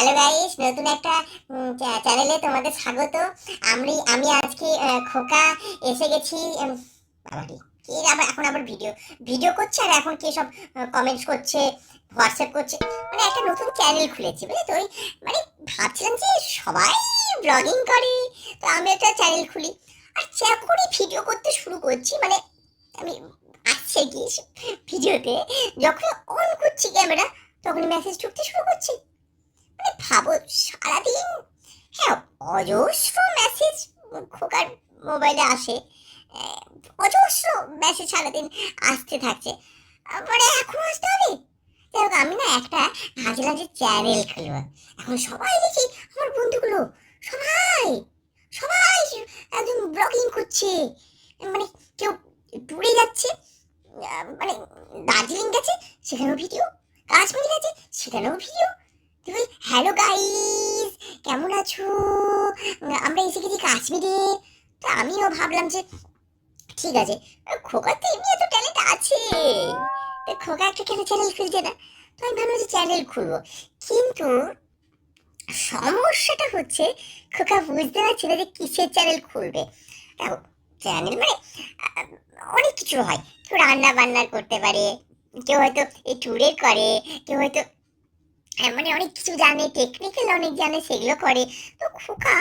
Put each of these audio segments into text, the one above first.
Hello guys, নতুন একটা চ্যানেলে তোমাদের স্বাগত। আমি আমি আজকে খোকা এসে গেছি কে আবার, এখন আবার ভিডিও ভিডিও করছে আর এখন কে সব কমেন্টস করছে হোয়াটসঅ্যাপ করছে। মানে একটা নতুন চ্যানেল খুলেছি বুঝলি তো মানে ভাবছিলাম যে সবাই ব্লগিং করে, তো আমি একটা চ্যানেল খুলি। আর যখনই ভিডিও করতে শুরু করছি মানে আমি আসছে কি ভিডিওতে যখন অন করছি ক্যামেরা তখন মেসেজ ঢুকতে শুরু করছে। ভাবো সারাদিন? হ্যাঁ অজস্র মেসেজ খোকার মোবাইলে আসে। অজস্র মেসেজ সারাদিন আসতে থাকছে। আহ, মানে এখন আসতে হবে যাই হোক আমি না একটা ভাবছিলাম যে চ্যানেল খুলবো। এখন সবাই দেখি আমার বন্ধুগুলো সবাই সবাই একদম ব্লগিং করছে। মানে কেউ ট্যুরে যাচ্ছে মানে দার্জিলিং গেছে সেখানেও ভিডিও কাশ্মীর গেছে সেখানেও ভিডিও হ্যালো গাইস কেমন আছো? আমরা এসে গেছি কাশ্মীরে। তো আমিও ভাবলাম যে ঠিক আছে খোকার তো এমনি এত ট্যালেন্ট আছে। তো খোকা একটা কেন চ্যানেল খুলছে না? তো আমি ভাবলাম যে চ্যানেল খুলবো। কিন্তু সমস্যাটা হচ্ছে খোকা বুঝতে পারছে না যে কিসের চ্যানেল খুলবে। দেখো চ্যানেল মানে অনেক কিছু হয়। কেউ রান্না বান্না করতে পারে কেউ হয়তো এই ট্যুরের করে কেউ হয়তো হ্যাঁ, মানে অনেক কিছু জানে টেকনিক্যাল অনেক জানে, সেগুলো করে। তো খোকা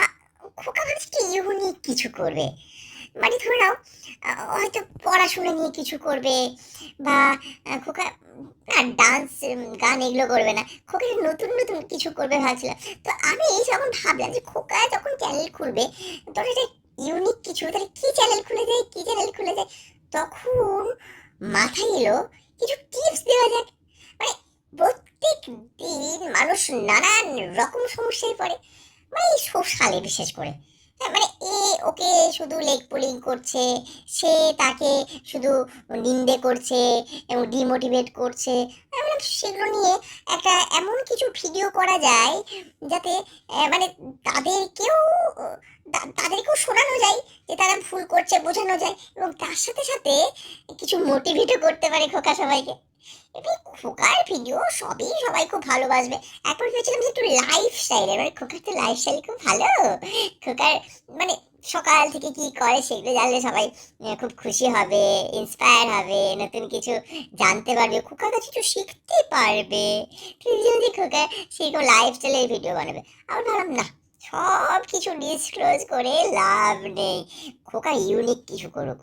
খোকা ভাবছে কি ইউনিক কিছু করবে? মানে ধরে নাও হয়তো পড়াশোনা নিয়ে কিছু করবে, বা খোকা না ডান্স গান এগুলো করবে না। খোকা নতুন নতুন কিছু করবে ভাবছিলাম। তো আমি যখন ভাবলাম যে খোকা যখন চ্যানেল খুলবে তখন এটা ইউনিক কিছু তাহলে কী চ্যানেল খুলে যায়, কী চ্যানেল খুলে যায়? তখন মাথায় এলো কিছু টিপস দেওয়া যাক। মানুষ নানান রকম সমস্যায় পড়ে মানে সোশ্যালে বিশেষ করে। হ্যাঁ, মানে এ ওকে শুধু লেগ পুলিং করছে সে তাকে শুধু নিন্দে করছে এবং ডিমোটিভেট করছে। আমি বললাম, সেগুলো নিয়ে একটা এমন কিছু ভিডিও করা যায় যাতে মানে তাদেরকেও তাদেরকেও শোনানো যায় যে তারা ভুল করছে বোঝানো যায় এবং তার সাথে সাথে কিছু মোটিভেটও করতে পারে খোকা সবাইকে। এমনি খোকার ভিডিও সবই সবাই খুব ভালোবাসবে। একবার ভেবেছিলাম যে একটু লাইফ স্টাইল এবার খোকার তো লাইফ স্টাইল খুব ভালো। খোকার মানে সকাল থেকে কি করে সেগুলো জানলে সবাই খুব খুশি হবে ইন্সপায়ার হবে, নতুন কিছু জানতে পারবে। খোকার কাছে কিছু শিখতে পারবে। যদি খোকা সেরকম লাইফ স্টাইলের ভিডিও বানাবে। আমার ভাবলাম, না সব কিছু ডিসক্লোজ করে লাভ নেই। খোকা ইউনিক কিছু করুক।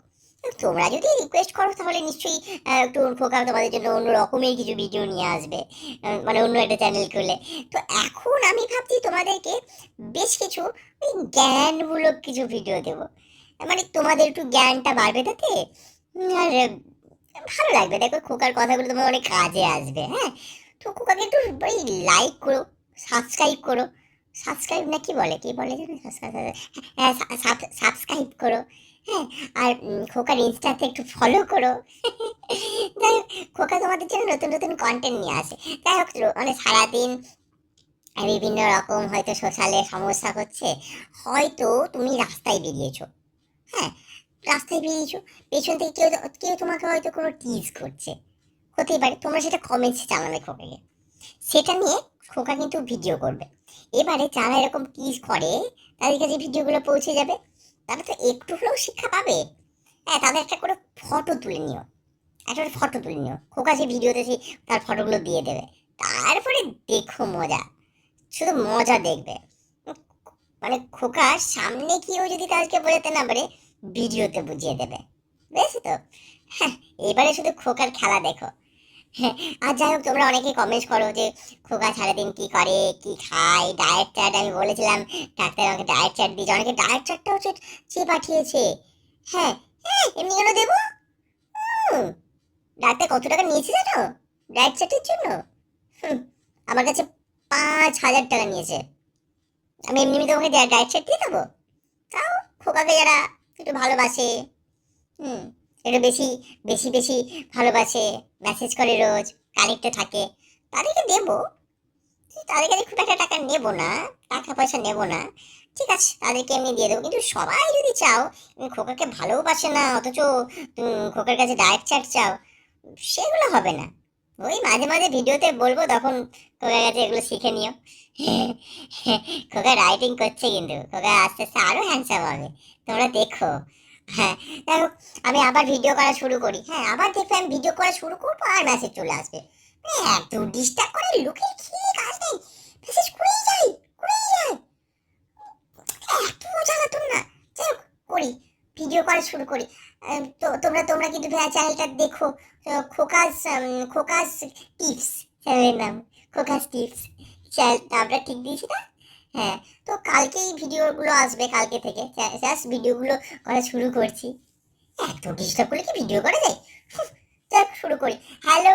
তোমরা যদি রিকোয়েস্ট করো, তাহলে নিশ্চয়ই একটু খোকা তোমাদের জন্য অন্য রকমের কিছু ভিডিও নিয়ে আসবে মানে অন্য একটা চ্যানেল খুলে তো এখন আমি ভাবছি তোমাদেরকে বেশ কিছু ওই জ্ঞানমূলক কিছু ভিডিও দেবো। মানে তোমাদের একটু জ্ঞানটা বাড়বে তাতে আর ভালো লাগবে। দেখো, খোকার কথাগুলো তোমার অনেক কাজে আসবে হ্যাঁ? তো খোকাকে একটু ওই লাইক করো সাবস্ক্রাইব করো। সাবস্ক্রাইব না কি বলে? কি বলে জানো? হ্যাঁ সাবস্ক্রাইব করো। হ্যাঁ আর খোকার ইনস্টাতে একটু ফলো করো। যাই খোকা তোমাদের জন্য নতুন নতুন কন্টেন্ট নিয়ে আসে। যাই হোক মানে সারাদিন বিভিন্ন রকম হয়তো সোশ্যালে সমস্যা হচ্ছে, হয়তো তুমি রাস্তায় বেরিয়েছো। হ্যাঁ রাস্তায় বেরিয়েছো, পেছন থেকে কেউ কেউ তোমাকে হয়তো কোনো টিজ করছে। হতেই পারে, তোমরা সেটা কমেন্টসে জানাবে খোকাকে। সেটা নিয়ে খোকা কিন্তু ভিডিও করবে। এবারে যারা এরকম টিজ করে, তাদের কাছে ভিডিওগুলো পৌঁছে যাবে। তারা তো একটু হলেও শিক্ষা পাবে। হ্যাঁ তাদের একটা করে ফটো তুলে নিও। একটা করে ফটো তুলে নিও। খোকা যে ভিডিওতে সেই তার ফটোগুলো দিয়ে দেবে। তারপরে দেখো মজা। শুধু মজা দেখবে। মানে খোকার সামনে কেউ যদি তাদেরকে বোঝাতে না পারে ভিডিওতে বুঝিয়ে দেবে। বুঝেছ তো? হ্যাঁ এবারে শুধু খোকার খেলা দেখো। আর যাই হোক তোমরা অনেকে কমেন্ট করো যে খোকা সারাদিন কি করে কি খায় ডায়েট চার্ট আমি বলেছিলাম ডাক্তার আমাকে ডায়েট চার্ট দিয়েছে অনেকে ডায়েট চার্টটাও চেয়ে পাঠিয়েছে। হ্যাঁ হ্যাঁ এমনি কেন দেবো? ডাক্তার কত টাকা নিয়েছে জানো? ডায়েট চার্টের জন্য? হুম, আমার কাছে পাঁচ হাজার টাকা নিয়েছে। আমি এমনি এমনি তোমাকে ডায়েট চার্ট দিয়ে দেবো। তাও খোকাকে যারা একটু ভালোবাসে হুম। একটু বেশি বেশি বেশি ভালোবাসে মেসেজ করে রোজ কানেক্টে থাকে। তাদেরকে দেবো। তাদের কাছে খুব একটা টাকা নেব না, টাকা পয়সা নেব না। ঠিক আছে, তাদেরকে এমনি দিয়ে দেবো। কিন্তু সবাই যদি চাও খোকাকে ভালোবাসে না, অথচ খোকার কাছে ডায়েট চাট চাও, সেগুলো হবে না। ওই মাঝে মাঝে ভিডিওতে বলব, তখন খোকার কাছে এগুলো শিখে নিও। খোকা রাইটিং করছে কিন্তু। খোকা আস্তে আস্তে আরও হ্যান্ডসাম হবে। তোমরা দেখো। হ্যাঁ দেখো আমি আবার ভিডিও করা শুরু করি। হ্যাঁ আবার দেখবে আমি ভিডিও করা শুরু করব আর মেসেজ চলে আসবে। মানে এত ডিস্টার্ব করে লোকের কি কাজ নেই। মেসেজ করেই যাই করেই যাই। এত জ্বালাতন না। যাই হোক, করি। ভিডিও করা শুরু করি। তো তোমরা তোমরা কিন্তু চ্যানেলটা দেখো। খোকাস খোকাস টিপস চ্যানেলের নাম। খোকাস টিপস চ্যানেল নামটা ঠিক দিয়েছি না? হ্যাঁ তো কালকেই ভিডিওগুলো আসবে কালকে থেকে। জাস্ট ভিডিওগুলো করা শুরু করছি। এত ডিস্টার্ব করলে কি ভিডিও করা যায়? শুরু করি। হ্যালো